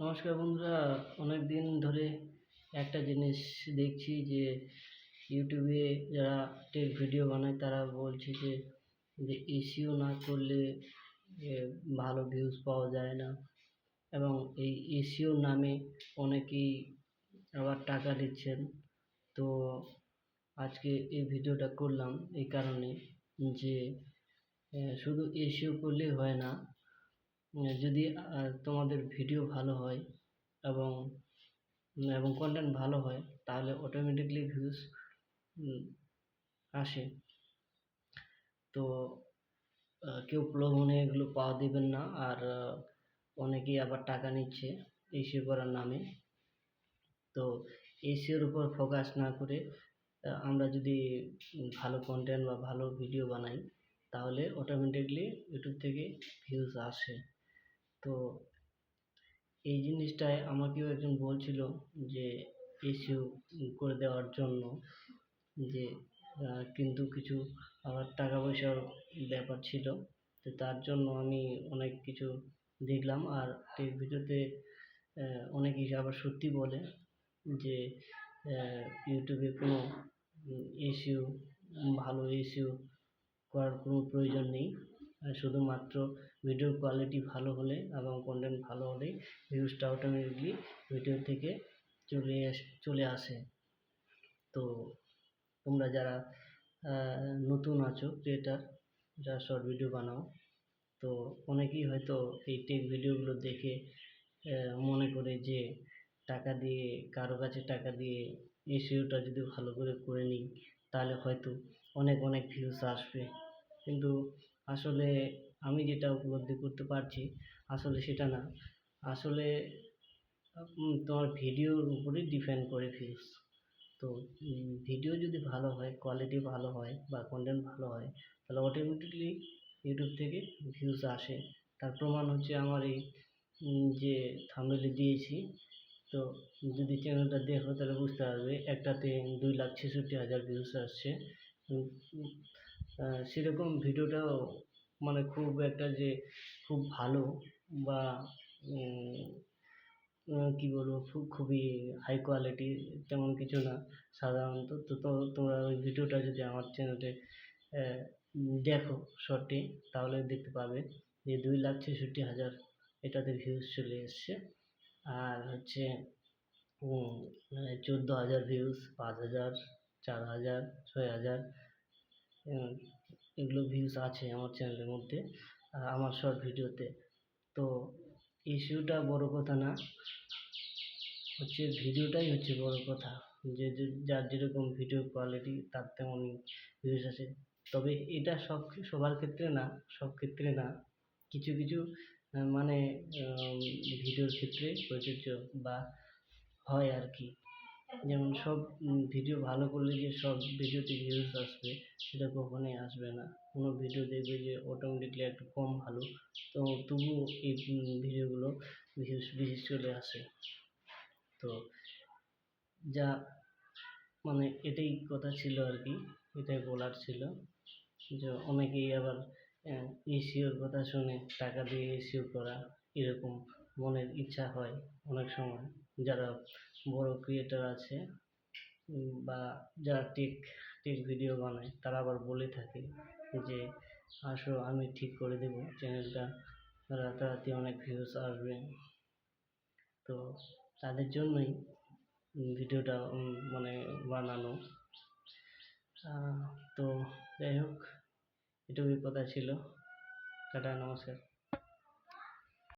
নমস্কার বন্ধুরা অনেক দিন ধরে একটা জিনিস দেখছি যে ইউটিউবে যারা টেক ভিডিও বানায়, তারা বলছে যে যে এসিও না করলে ভালো ভিউজ পাওয়া যায় না। এবং এই এসিও নামে অনেকেই আবার টাকা দিচ্ছেন। তো আজকে এই ভিডিওটা করলাম এই কারণে যে শুধু এসিও করলেই হয় না যদি তোমাদের ভিডিও ভালো হয় এবং এবং কন্টেন্ট ভালো হয়, তাহলে অটোমেটিকলি ভিউজ আসে। তো কেউ প্রলোভনে এগুলো পাওয়া দিবেন না, আর অনেকেই আবার টাকা নিচ্ছে এসিও করার নামে। তো এসিওর উপর ফোকাস না করে আমরা যদি ভালো কন্টেন্ট বা ভালো ভিডিও বানাই, তাহলে অটোমেটিকলি ইউটিউব থেকে ভিউজ আসে। তো এই জিনিসটায় আমাকেও একজন বলছিল যে এসিও করে দেওয়ার জন্য যে কিন্তু কিছু আবার টাকা পয়সার ব্যাপার ছিল। তো তার জন্য আমি অনেক কিছু দেখলাম আর টেক ভিডিওতে অনেকেই আবার সত্যি বলে যে ইউটিউবে কোনো এসিও ভালো এসিও করার কোনো প্রয়োজন নেই। শুধুমাত্র ভিডিওর কোয়ালিটি ভালো হলে এবং কন্টেন্ট ভালো হলেই ভিউজটা অটোমেটিকলি ভিডিও থেকে চলে চলে আসে। তো তোমরা যারা নতুন আছো ক্রিয়েটার যারা শর্ট ভিডিও বানাও, তো অনেকেই হয়তো এই টেক ভিডিওগুলো দেখে মনে করে যে টাকা দিয়ে, কারও কাছে টাকা দিয়ে এসিওটা যদি ভালো করে করে নিই, তাহলে হয়তো অনেক অনেক ভিউজ আসবে। কিন্তু আসলে আমি যেটা উপলব্ধি করতে পারছি, আসলে সেটা না। আসলে তোমার ভিডিওর উপরেই ডিপেন্ড করে ভিউজ তো ভিডিও যদি ভালো হয় কোয়ালিটি ভালো হয় বা কন্টেন্ট ভালো হয়, তাহলে অটোমেটিকলি ইউটিউব থেকে ভিউজ আসে। তার প্রমাণ হচ্ছে আমার এই যে থাম্বনেলে দিয়েছি। তো, যদি চ্যানেলটা দেখো তাহলে বুঝতে পারবে, একটাতে দুই লাখ ছেষট্টি হাজার ভিউজ আসছে। সেরকম ভিডিওটাও মানে খুব একটা যে খুব ভালো বা কি বলব, খুব, খুবই হাই কোয়ালিটি তেমন কিছু না সাধারণত। তো তোমরা ওই ভিডিওটা যদি আমার চ্যানেলে দেখো শর্টে তাহলে দেখতে পাবে যে দুই লাখ ছেষট্টি হাজার এটাতে ভিউজ চলে এসছে। আর হচ্ছে চোদ্দ হাজার ভিউজ পাঁচ হাজার, চার হাজার, ছয় হাজার এগুলো ভিউজ আছে আমার চ্যানেলের মধ্যে আমার শর্ট ভিডিওতে তো। ইস্যুটা বড় কথা না, হচ্ছে ভিডিওটাই হচ্ছে বড় কথা। যে যার যেরকম ভিডিও কোয়ালিটি তার তেমনই ভিউজ আছে। তবে এটা সব, সবার ক্ষেত্রে না, সব ক্ষেত্রে না। কিছু কিছু মানে ভিডিওর ক্ষেত্রে প্রযোজ্য বা হয় আর কি। যেমন সব ভিডিও ভালো করলে যে সব ভিডিওতে ভিউজ আসবে, সেটা কখনোই আসবে না। কোনো ভিডিও দেখবে যে অটোমেটিকলি একটু কম ভালো। তো তবুও এই ভিডিওগুলো ভিউজ বেশি চলে আসে। তো যা মানে এটাই কথা ছিল আর কি, এটাই বলার ছিল। যে অনেকেই আবার এসিওর কথা শুনে টাকা দিয়ে এসিও করা এরকম মনের ইচ্ছা হয় অনেক সময়। যারা বড় ক্রিয়েটার আছে বা যারা টেক টেক ভিডিও বানায়, তারা আবার বলে থাকে যে, আসো, আমি ঠিক করে দেবো চ্যানেলটা রাতারাতি অনেক ভিউজ আসবে। তো তাদের জন্যই ভিডিওটা মানে বানানো। তো যাই হোক, এটুকুই কথা ছিল। টাটা, নমস্কার।